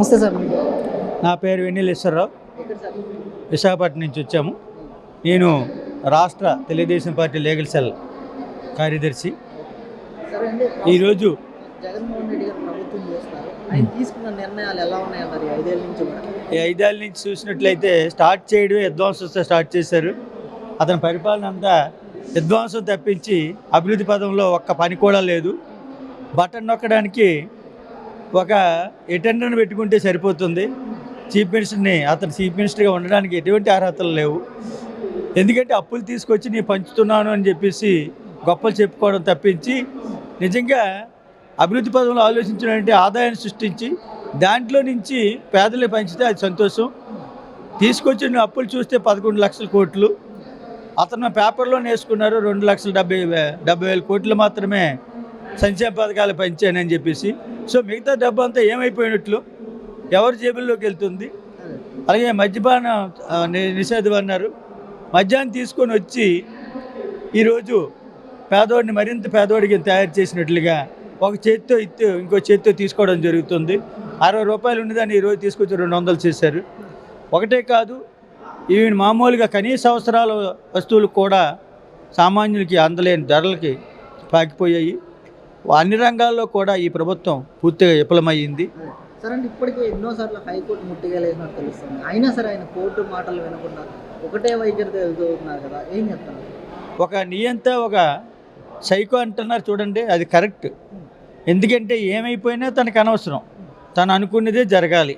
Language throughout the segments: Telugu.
నమస్తే సార్. నా పేరు వెన్నెలేశ్వరరావు విశాఖపట్నం నుంచి వచ్చాము. నేను రాష్ట్ర తెలుగుదేశం పార్టీ లీగల్ సెల్ కార్యదర్శి. ఈరోజు జగన్మోహన్ రెడ్డి గారు ప్రభుత్వం చేస్తారు ఆయన తీసుకున్న నిర్ణయాలు ఎలా ఉన్నాయంటారు ఈ ఐదేళ్ళ నుంచి కూడా? ఈ ఐదేళ్ళ నుంచి చూసినట్లయితే స్టార్ట్ చేయడం విధ్వంసంతో స్టార్ట్ చేశారు. అతని పరిపాలన అంతా విధ్వంసం తప్పించి అభివృద్ధి పదంలో ఒక్క పని కూడా లేదు. బటన్ నొక్కడానికి ఒక ఎటెండర్ని పెట్టుకుంటే సరిపోతుంది. చీఫ్ మినిస్టర్ని అతను చీఫ్ మినిస్టర్గా ఉండడానికి ఎటువంటి అర్హతలు లేవు. ఎందుకంటే అప్పులు తీసుకొచ్చి నేను పంచుతున్నాను అని చెప్పేసి గొప్పలు చెప్పుకోవడం తప్పించి నిజంగా అభివృద్ధి పదంలో ఆలోచించడం అంటే ఆదాయాన్ని సృష్టించి దాంట్లో నుంచి పేదలు పంచితే అది సంతోషం. తీసుకొచ్చిన అప్పులు చూస్తే పదకొండు లక్షల కోట్లు. అతను పేపర్లో వేసుకున్నారు రెండు లక్షల డెబ్బై డెబ్బై వేల కోట్లు మాత్రమే సంక్షేమ పథకాలు పంచానని చెప్పేసి. సో మిగతా డబ్బు అంతా ఏమైపోయినట్లు? ఎవరి జేబుల్లోకి వెళ్తుంది? అలాగే మద్యపాన నిషేధం అన్నారు. మద్యాన్ని తీసుకొని వచ్చి ఈరోజు పేదవాడిని మరింత పేదవాడికి తయారు చేసినట్లుగా ఒక చేత్తో ఇత్తు ఇంకో చేత్తో తీసుకోవడం జరుగుతుంది. అరవై రూపాయలు ఉన్నదాన్ని ఈరోజు తీసుకొచ్చి రెండు వందలు చేశారు. ఒకటే కాదు ఇవి మామూలుగా కనీస అవసరాల వస్తువులు కూడా సామాన్యులకి అందలేని ధరలకి పాకిపోయాయి. అన్ని రంగాల్లో కూడా ఈ ప్రభుత్వం పూర్తిగా విఫలమయ్యింది. సరే అండి ఇప్పటికే ఎన్నోసార్లు హైకోర్టు ముట్టిగలేసినట్టు తెలుస్తుంది. అయినా సరే ఆయన కోర్టు మాటలు వినకుండా ఒకటే వైఖరితో వెళ్తున్నారు కదా ఏం చెప్తారు? ఒక నియంత ఒక సైకో అంటున్నారు చూడండి అది కరెక్ట్. ఎందుకంటే ఏమైపోయినా తనకు అనవసరం. తను అనుకున్నదే జరగాలి.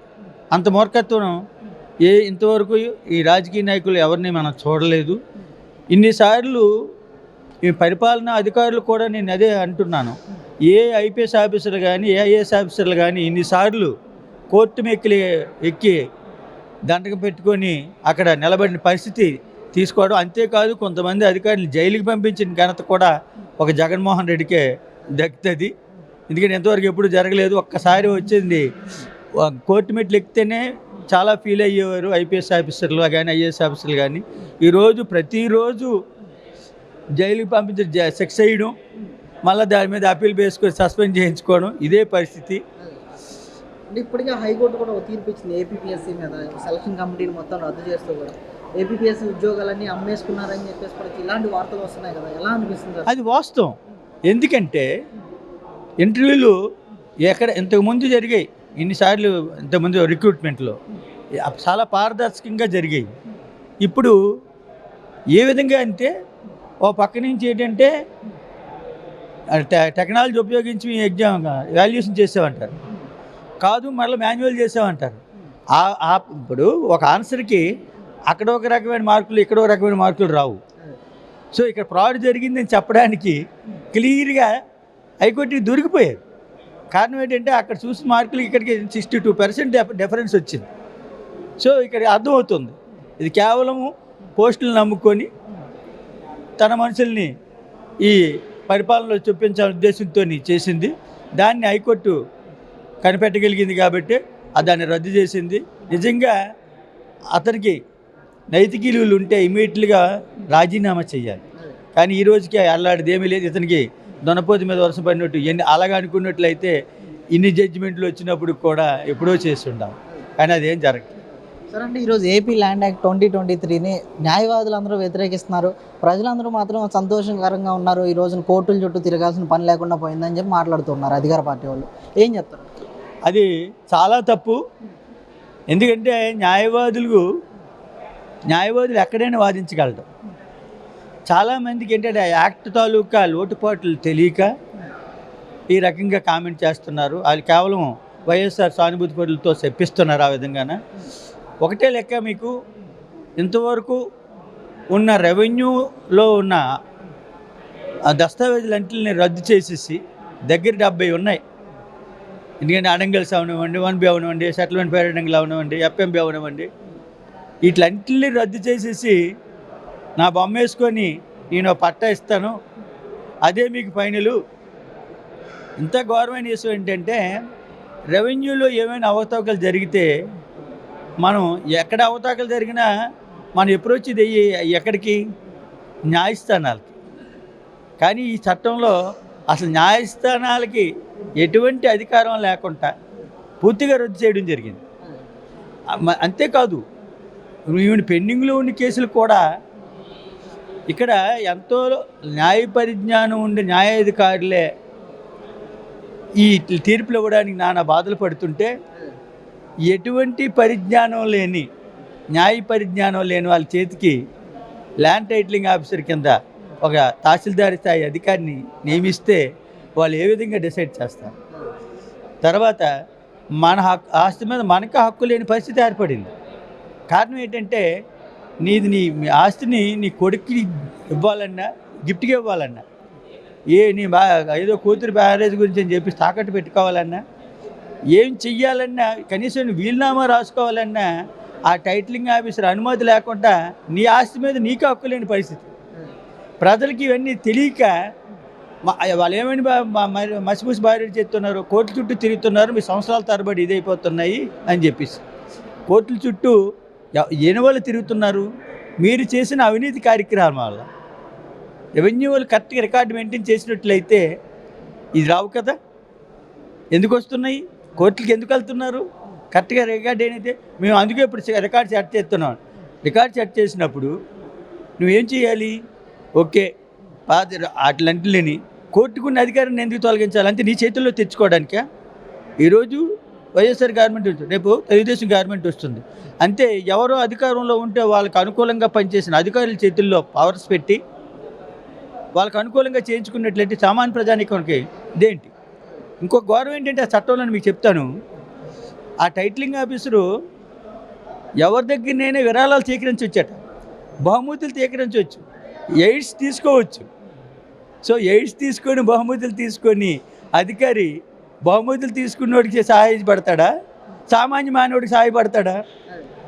అంత మూర్ఖత్వం ఏ ఇంతవరకు ఈ రాజకీయ నాయకులు ఎవరిని మనం చూడలేదు. ఇన్నిసార్లు ఈ పరిపాలనా అధికారులు కూడా నేను అదే అంటున్నాను. ఏ ఐపీఎస్ ఆఫీసర్లు కానీ ఏ ఐఏఎస్ ఆఫీసర్లు కానీ ఇన్నిసార్లు కోర్టు మెక్కిలి ఎక్కి దండకు పెట్టుకొని అక్కడ నిలబడిన పరిస్థితి తీసుకోవడం అంతేకాదు కొంతమంది అధికారులు జైలుకి పంపించిన ఘనత కూడా ఒక జగన్మోహన్ రెడ్డికే దక్కుతుంది. ఎందుకంటే ఎంతవరకు ఎప్పుడు జరగలేదు. ఒక్కసారి వచ్చింది. కోర్టు మెట్లు ఎక్కితేనే చాలా ఫీల్ అయ్యేవారు ఐపీఎస్ ఆఫీసర్లు కానీ ఐఏఎస్ ఆఫీసర్లు కానీ ఈరోజు ప్రతిరోజు జైలుకి పంపించి జ- శిక్ష వేయడం మళ్ళీ దాని మీద అప్పీల్ వేసుకొని సస్పెండ్ చేయించుకోవడం ఇదే పరిస్థితి. ఇప్పటికే హైకోర్టు కూడా ఒక తీర్పు ఇచ్చింది ఏపీఎస్సీ మీద. సెలక్షన్ కమిటీని మొత్తం రద్దు చేస్తూ కూడా. ఏపీఎస్సీ ఉద్యోగాలన్నీ అమ్మేసుకున్నారని చెప్పేసి కూడా ఇలాంటి వార్తలు వస్తున్నాయి కదా. ఎలా అనిపిస్తుంది? అది వాస్తవం. ఎందుకంటే ఇంటర్వ్యూలు ఎక్కడ ఇంతకుముందు జరిగాయి. ఇన్నిసార్లు ఇంతకుముందు రిక్రూట్మెంట్లో చాలా పారదర్శకంగా జరిగాయి. ఇప్పుడు ఏ విధంగా అంటే ఓ పక్క నుంచి ఏంటంటే టెక్నాలజీ ఉపయోగించి మీ ఎగ్జామ్ వాల్యుయేషన్ చేసామంటారు కాదు మళ్ళీ మాన్యువల్ చేసామంటారు ఆ ఇప్పుడు ఒక ఆన్సర్కి అక్కడ ఒక రకమైన మార్కులు ఇక్కడ ఒక రకమైన మార్కులు రావు. సో ఇక్కడ ఫ్రాడ్ జరిగిందని చెప్పడానికి క్లియర్గా హైకోర్టుకి దొరికిపోయారు. కారణం ఏంటంటే అక్కడ చూసిన మార్కులు ఇక్కడికి సిక్స్టీ టూ పర్సెంట్ డిఫరెన్స్ వచ్చింది. సో ఇక్కడ అర్థమవుతుంది. ఇది కేవలము పోస్టులు నమ్ముకొని తన మనుషుల్ని ఈ పరిపాలనలో చూపించాలనే ఉద్దేశంతో చేసింది. దాన్ని హైకోర్టు కనిపెట్టగలిగింది కాబట్టి దాన్ని రద్దు చేసింది. నిజంగా అతనికి నైతిక విలువలు ఉంటే ఇమీడియట్గా రాజీనామా చేయాలి. కానీ ఈ రోజుకి అల్లాడిది ఏమీ లేదు. ఇతనికి దొనపోతి మీద వర్షం పడినట్టు ఎన్ని అలాగా అనుకున్నట్లయితే ఇన్ని జడ్జిమెంట్లు వచ్చినప్పుడు కూడా ఎప్పుడో చేస్తుంటాం కానీ అదేం జరగదు సరే అంటే ఈరోజు AP land act twenty twenty త్రీని న్యాయవాదులందరూ వ్యతిరేకిస్తున్నారు. ప్రజలందరూ మాత్రం సంతోషకరంగా ఉన్నారు. ఈ రోజున కోర్టుల చుట్టూ తిరగాల్సిన పని లేకుండా పోయిందని చెప్పి మాట్లాడుతున్నారు అధికార పార్టీ వాళ్ళు. ఏం చెప్తారు? అది చాలా తప్పు. ఎందుకంటే న్యాయవాదులు న్యాయవాదులు ఎక్కడైనా వాదించగలరు. చాలామందికి ఏంటంటే యాక్ట్ తాలూకా లోటుపాట్లు తెలియక ఈ రకంగా కామెంట్ చేస్తున్నారు. వాళ్ళు కేవలం వైఎస్ఆర్ సానుభూతి పరులతో చెప్పిస్తున్నారు ఆ విధంగానే. ఒకటే లెక్క మీకు. ఇంతవరకు ఉన్న రెవెన్యూలో ఉన్న ఆ దస్తావేజులన్నింటిని రద్దు చేసేసి దగ్గర డెబ్బై ఉన్నాయి. ఎందుకంటే అడంగల్స్ అవనివ్వండి వన్ బి అవనివ్వండి సెటిల్మెంట్ పేరెండింగ్లు అవనివ్వండి ఎఫ్ఎంబి అవనివ్వండి వీటిలన్నింటినీ రద్దు చేసేసి నా బొమ్మ వేసుకొని నేను పట్టా ఇస్తాను. అదే మీకు ఫైనలు. ఇంత గౌరవమైన విషయం ఏంటంటే రెవెన్యూలో ఏమైనా అవతవకలు జరిగితే మనం ఎక్కడ అవతాకలు జరిగినా మనం అప్రోచ్ ఇది ఎక్కడికి? న్యాయస్థానాలకి. కానీ ఈ చట్టంలో అసలు న్యాయస్థానాలకి ఎటువంటి అధికారం లేకుండా పూర్తిగా రద్దు చేయడం జరిగింది. అంతేకాదు ఈవెన్ పెండింగ్లో ఉన్న కేసులు కూడా ఇక్కడ ఎంతో న్యాయ పరిజ్ఞానం ఉండే న్యాయాధికారులే ఈ తీర్పులు ఇవ్వడానికి నానా బాధలు పడుతుంటే ఎటువంటి పరిజ్ఞానం లేని న్యాయ పరిజ్ఞానం లేని వాళ్ళ చేతికి ల్యాండ్ టైటిలింగ్ ఆఫీసర్ కింద ఒక తహసీల్దార్ స్థాయి అధికారిని నియమిస్తే వాళ్ళు ఏ విధంగా డిసైడ్ చేస్తారు? తర్వాత మన హక్కు ఆస్తి మీద మనకు హక్కు లేని పరిస్థితి ఏర్పడింది. కారణం ఏంటంటే నీది నీ మీ ఆస్తిని నీ కొడుక్కి ఇవ్వాలన్నా గిఫ్ట్గా ఇవ్వాలన్నా ఏ నీ బా ఏదో కూతురు బ్యారేజ్ గురించి అని చెప్పి తాకట్టు పెట్టుకోవాలన్నా ఏం చెయ్యాలన్నా కనీసం వీలునామా రాసుకోవాలన్నా ఆ టైటిలింగ్ ఆఫీసర్ అనుమతి లేకుండా నీ ఆస్తి మీద నీకు హక్కు లేని పరిస్థితి. ప్రజలకి ఇవన్నీ తెలియక మా- వాళ్ళు ఏమని మసిపూసి బారి చేస్తున్నారు కోర్టు చుట్టూ తిరుగుతున్నారు మీ సంవత్సరాల తరబడి ఇదైపోతున్నాయి అని చెప్పేసి. కోర్టుల చుట్టూ ఎ- ఎన్ని వాళ్ళు తిరుగుతున్నారు మీరు చేసిన అవినీతి కార్యక్రమాల వల్ల రెవెన్యూ వాళ్ళు కరెక్ట్గా రికార్డు మెయింటైన్ చేసినట్లయితే ఇది రావు కదా? ఎందుకు వస్తున్నాయి? కోర్టులకి ఎందుకు వెళ్తున్నారు? కరెక్ట్గా రికార్డ్ ఏనైతే మేము అందుకే ఇప్పుడు రికార్డ్ సెట్ చేస్తున్నాం. రికార్డ్ సెట్ చేసినప్పుడు నువ్వేం చేయాలి? ఓకే పాత అట్లాంటిని కోర్టుకున్న అధికారాన్ని ఎందుకు తొలగించాలి? అంటే నీ చేతుల్లో తెచ్చుకోవడానికే? ఈరోజు వైఎస్ఆర్ గవర్నమెంట్ ఉంటుంది రేపు తెలుగుదేశం గవర్నమెంట్ వస్తుంది. అంతే ఎవరో అధికారంలో ఉంటే వాళ్ళకు అనుకూలంగా పనిచేసిన అధికారుల చేతుల్లో పవర్స్ పెట్టి వాళ్ళకు అనుకూలంగా చేయించుకున్నట్లయితే సామాన్య ప్రజానికానికి ఇదేంటి? ఇంకో గౌరవం ఏంటంటే ఆ చట్టంలో మీకు చెప్తాను. ఆ టైటిలింగ్ ఆఫీసరు ఎవరి దగ్గరనైనా విరాళాలు సేకరించవచ్చట బహుమతులు సేకరించవచ్చు ఎయిడ్స్ తీసుకోవచ్చు. సో ఎయిడ్స్ తీసుకొని బహుమతులు తీసుకొని అధికారి బహుమతులు తీసుకున్నోడికి సహాయపడతాడా? సామాన్య మానవుడికి సహాయపడతాడా?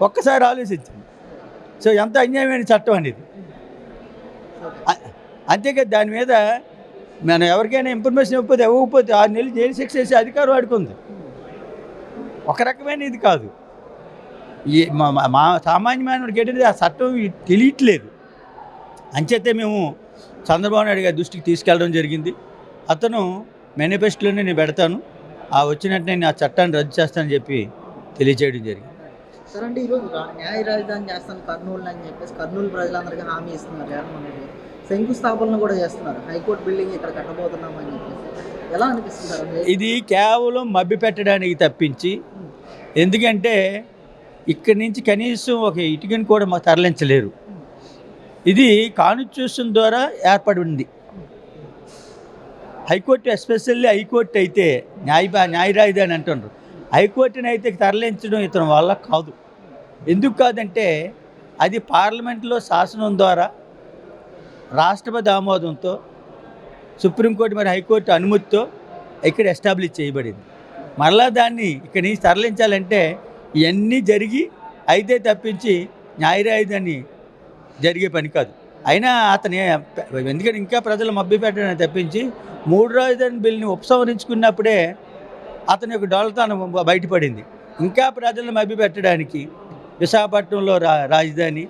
ఒక్కసారి ఆలోచించండి. సో ఎంత అన్యాయమైన చట్టం అనేది. అంతేకాదు దాని మీద మనం ఎవరికైనా ఇన్ఫర్మేషన్ ఇవ్వకపోతే ఇవ్వకపోతే ఆరు నెలలు జైలు శిక్ష చేసే అధికారం వాడుకుంది ఒక రకమైన ఇది కాదు. ఈ మా- మా- ఏంటంటే ఆ చట్టం తెలియట్లేదు. అంచేతే మేము చంద్రబాబు నాయుడు గారి దృష్టికి తీసుకెళ్ళడం జరిగింది. అతను మేనిఫెస్టోలోనే నేను పెడతాను. ఆ వచ్చినట్టు నేను ఆ చట్టాన్ని రద్దు చేస్తానని చెప్పి తెలియజేయడం జరిగింది. సరే అంటే ఈరోజు న్యాయ రాజధాని చేస్తాను కర్నూలు అని చెప్పేసి కర్నూలు ప్రజలందరికీ హామీ ఇస్తున్నారు జగన్మోహన్ రెడ్డి శంకుస్థాపనలు కూడా చేస్తున్నారు. హైకోర్టు బిల్డింగ్ ఇక్కడ కట్టబోతున్నామని చెప్పేసి. ఎలా అనిపిస్తున్నారు ఇది కేవలం మభ్య పెట్టడానికి తప్పించి ఎందుకంటే ఇక్కడి నుంచి కనీసం ఒక ఇటుకని కూడా మాకు తరలించలేరు. ఇది కాన్స్టిట్యూషన్ ద్వారా ఏర్పడింది హైకోర్టు ఎస్పెషల్లీ హైకోర్టు అయితే న్యాయ న్యాయ అని అంటున్నారు హైకోర్టుని అయితే తరలించడం ఇతని వల్ల కాదు. ఎందుకు కాదంటే అది పార్లమెంట్లో శాసనం ద్వారా రాష్ట్రపతి ఆమోదంతో సుప్రీంకోర్టు మరి హైకోర్టు అనుమతితో ఇక్కడ ఎస్టాబ్లిష్ చేయబడింది. మరలా దాన్ని ఇక్కడి నుంచి తరలించాలంటే ఇవన్నీ జరిగి అయితే తప్పించి న్యాయరాయుధాన్ని జరిగే పని కాదు. అయినా అతని ఎందుకంటే ఇంకా ప్రజలు మభ్య పెట్టడం తప్పించి మూడు రాజధాని బిల్ని ఉపసంహరించుకున్నప్పుడే అతని యొక్క డొలతనం బయటపడింది. ఇంకా ప్రజలను మభ్య పెట్టడానికి విశాఖపట్నంలో రా రాజధాని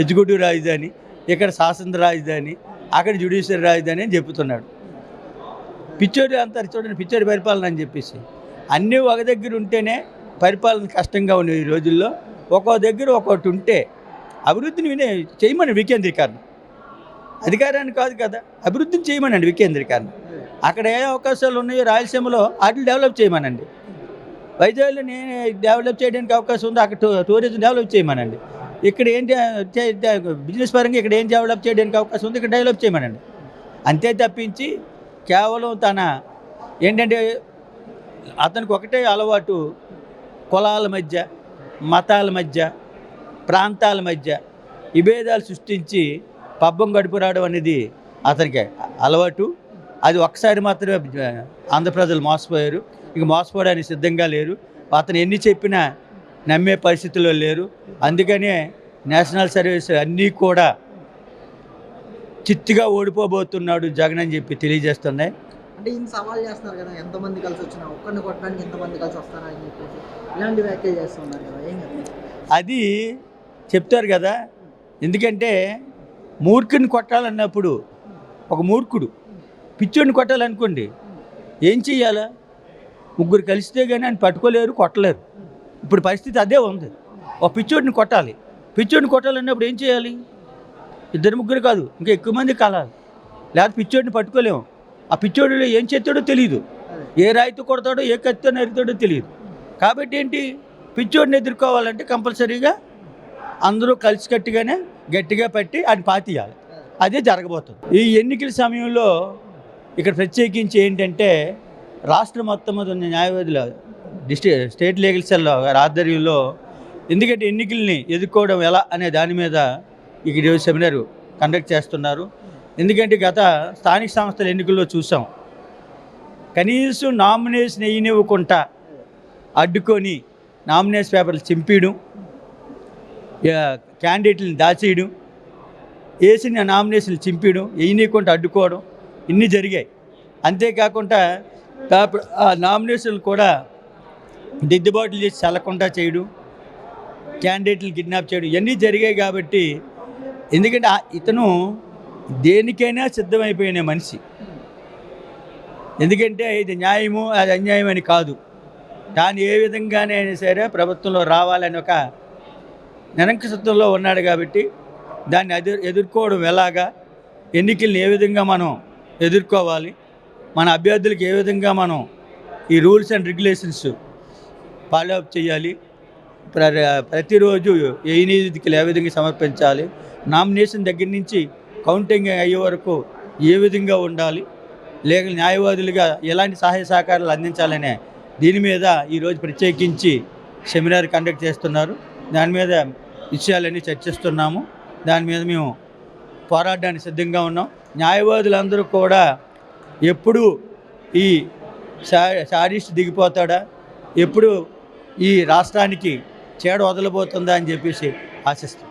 ఎగ్జిక్యూటివ్ రాజధాని ఇక్కడ శాసన రాజధాని అక్కడ జ్యుడిషియల్ రాజధాని అని చెప్తున్నాడు. పిచ్చోడి అంతా చూడండి పిచ్చోడి పరిపాలన అని చెప్పేసి. అన్నీ ఒక దగ్గర ఉంటేనే పరిపాలన కష్టంగా ఉన్నాయి ఈ రోజుల్లో ఒక్కో దగ్గర ఒక్కొక్కటి ఉంటే అభివృద్ధిని వినే చేయమని వికేంద్రీకరణ. అధికారాన్ని కాదు కదా అభివృద్ధిని చేయమనండి వికేంద్రీకరణ. అక్కడ ఏ అవకాశాలు ఉన్నాయో రాయలసీమలో వాటిని డెవలప్ చేయమనండి. వైజాగ్లో నేను డెవలప్ చేయడానికి అవకాశం ఉందో అక్కడ టూ- టూరిజం డెవలప్ చేయమనండి. ఇక్కడ ఏం చే- బిజినెస్ పరంగా ఇక్కడ ఏం డెవలప్ చేయడానికి అవకాశం ఉంది ఇక్కడ డెవలప్ చేయమనండి. అంతే తప్పించి కేవలం తన ఏంటంటే అతనికి ఒకటే అలవాటు కులాల మధ్య మతాల మధ్య ప్రాంతాల మధ్య విభేదాలు సృష్టించి పబ్బం గడుపు రావడం అనేది అతనికి అలవాటు. అది ఒక్కసారి మాత్రమే ఆంధ్రప్రజలు ఆంధ్ర ప్రజలు మోసపోయారు. ఇక మోసపోవడానికి సిద్ధంగా లేరు. అతను ఎన్ని చెప్పినా నమ్మే పరిస్థితుల్లో లేరు. అందుకనే నేషనల్ సర్వీస్ అన్నీ కూడా చిత్తుగా ఓడిపోబోతున్నాడు జగన్ అని చెప్పి తెలియజేస్తున్నాయి. అంటే ఈయన సవాల్ చేస్తున్నారు కదా ఎంతమంది కలిసి వచ్చినా ఒక్కరిని కొట్టడానికి ఎంతమంది కలిసి వస్తారా అని చెప్పేసి. ఇలాంటి వ్యాఖ్యలు చేస్తున్నారు కదా ఏం అది చెప్తారు కదా ఎందుకంటే మూర్ఖుని కొట్టాలన్నప్పుడు ఒక మూర్ఖుడు పిచ్చోడిని కొట్టాలనుకోండి ఏం చెయ్యాలా? ముగ్గురు కలిస్తే కానీ ఆయన పట్టుకోలేరు కొట్టలేరు. ఇప్పుడు పరిస్థితి అదే ఉంది. ఒక పిచ్చోడిని కొట్టాలి. పిచ్చోడిని కొట్టాలన్నప్పుడు ఏం చేయాలి? ఇద్దరు ముగ్గురు కాదు ఇంకా ఎక్కువ మంది కలాలి. లేకపోతే పిచ్చోడిని పట్టుకోలేము. ఆ పిచ్చోడిలో ఏం చేస్తాడో తెలియదు ఏ రాయితో కొడతాడో ఏ కత్తితో నరుకుతాడో తెలియదు కాబట్టి ఏంటి? పిచ్చోడిని ఎదుర్కోవాలంటే కంపల్సరీగా అందరూ కలిసికట్టుగానే గట్టిగా పట్టి ఆయన పాతీయాలి. అదే జరగబోతుంది. ఈ ఎన్నికల సమయంలో ఇక్కడ ప్రత్యేకించి ఏంటంటే రాష్ట్ర మొత్తం మీద ఉన్న న్యాయవాదుల డిస్ట్రి స్టేట్ లీగల్ సెల్ ఆధ్వర్యంలో ఎందుకంటే ఎన్నికల్ని ఎదుర్కోవడం ఎలా అనే దాని మీద ఇక్కడ ఈరోజు సెమినార్ కండక్ట్ చేస్తున్నారు. ఎందుకంటే గత స్థానిక సంస్థల ఎన్నికల్లో చూసాం. కనీసం నామినేషన్ వేయనివ్వకుండా అడ్డుకొని నామినేషన్ పేపర్లు చింపేయడం క్యాండిడేట్లను దాచేయడం వేసిన నామినేషన్లు చింపేయడం వేయనీయకుండా అడ్డుకోవడం ఇన్ని జరిగాయి. అంతేకాకుండా పేపర్ ఆ నామినేషన్లు కూడా దిద్దుబాట్లు చేసి చల్లకుండా చేయడం క్యాండిడేట్లు కిడ్నాప్ చేయడం ఇవన్నీ జరిగాయి కాబట్టి ఎందుకంటే ఇతను దేనికైనా సిద్ధమైపోయిన మనిషి. ఎందుకంటే ఇది న్యాయము అది అన్యాయం అని కాదు. తాను ఏ విధంగానైనా సరే ప్రభుత్వంలో రావాలని ఒక నిరంకుశత్వంలో ఉన్నాడు కాబట్టి దాన్ని ఎదుర్ ఎదుర్కోవడం ఎలాగా ఎన్నికల్ని ఏ విధంగా మనం ఎదుర్కోవాలి మన అభ్యర్థులకు ఏ విధంగా మనం ఈ rules and regulations follow up చేయాలి. ప్ర ప్రతిరోజు ఏ నివేదికలు ఏ విధంగా సమర్పించాలి. నామినేషన్ దగ్గర నుంచి కౌంటింగ్ అయ్యే వరకు ఏ విధంగా ఉండాలి లేక న్యాయవాదులుగా ఎలాంటి సహాయ సహకారాలు అందించాలనే దీని మీద ఈరోజు ప్రత్యేకించి సెమినార్ కండక్ట్ చేస్తున్నారు. దాని మీద విషయాలన్నీ చర్చిస్తున్నాము. దాని మీద మేము పోరాడడానికి సిద్ధంగా ఉన్నాం. న్యాయవాదులందరూ కూడా ఎప్పుడు ఈ శా శారీస్ట్ దిగిపోతాడా? ఎప్పుడు ఈ రాష్ట్రానికి చేడ వదలబోతుందా అని చెప్పేసి ఆశిస్తాం